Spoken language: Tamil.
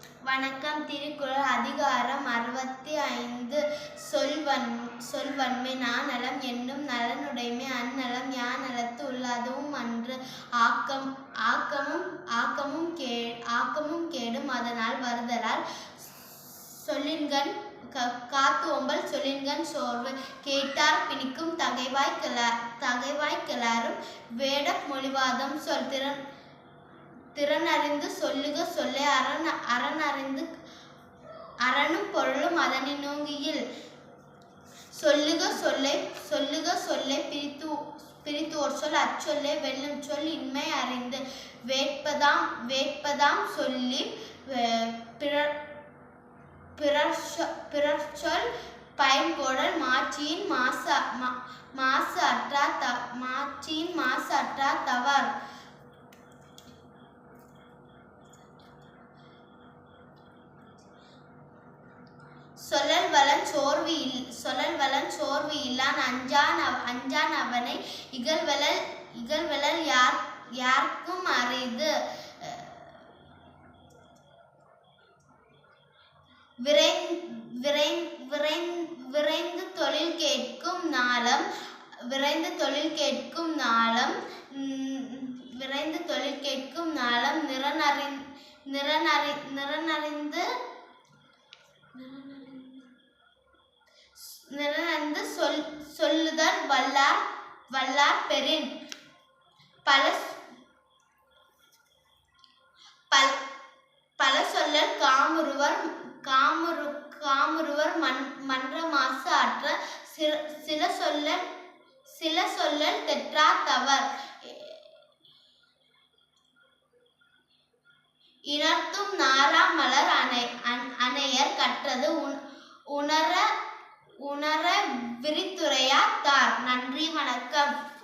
வணக்கம். திருக்குறள் அதிகாரம் அறுபத்தி ஐந்து சொல்வன் சொல்வன்மை நாநலம் என்னும் நலனுடைமை அந்நலம் யாநலத்து உள்ளதும் அன்று. ஆக்கம் ஆக்கமும் ஆக்கமும் கே ஆக்கமும் கேடும் அதனால் வருதலால் சொல்லின்கண் காத்து ஒம்பல் சொல்லின்கண் சோர்வு. கேட்டார் பிணிக்கும் தகைவாய் கிள தகைவாய் கிளறும் வேட மொழிவாதம் சொல் திறன் திறனறிந்து சொல்லுக சொல்லை அரண் அறனறிந்து அரணும் பொருளும் அதனை நோங்கியில். சொல்லுக சொல்லை சொல்லுக சொல்லை பிரித்து பிரித்து ஒரு சொல் அச்சொல்லை வெல்லும் சொல் இன்மை அறிந்து. வேட்பதாம் வேட்பதாம் சொல்லி பிறர் பிறர் சொ- பிறர் சொல் பயன்கோடல் மாட்சியின் மாசு மாசு அற்றா த மாட்சியின் மாசு அற்றா தவர் சொல்லல் வளன் சோர்வு இல் சொல்லல் வளன் சோர்வு இல்லான் அஞ்சான் அவ- அஞ்சான் அவனை இகழ்வளல் இகழ்வளல் யார் யாருக்கும் அரிது. விரைந் விரைந் விரைந் விரைந்து தொழில் கேட்கும் நாளம் விரைந்து தொழில் கேட்கும் நாளம் விரைந்து தொழில் கேட்கும் நாளம் நிறனறிந் நிறனறி நிறனறிந்து நிறனறிந்து வல்லார் வல்லார் பெரின் பல பல் பல சொல்ல காமுருவர் காமுரு காமுருவர் மன் மன்ற மாசு அற்ற சில சில சொல்ல சில சொல்லல் தெற்றா தவர். இனர்த்தும் நாரா மலர் அணை அணையர் கற்றது உண்- உணர உணர விரித்துரையாத்தார் நன்றி வணக்கம்.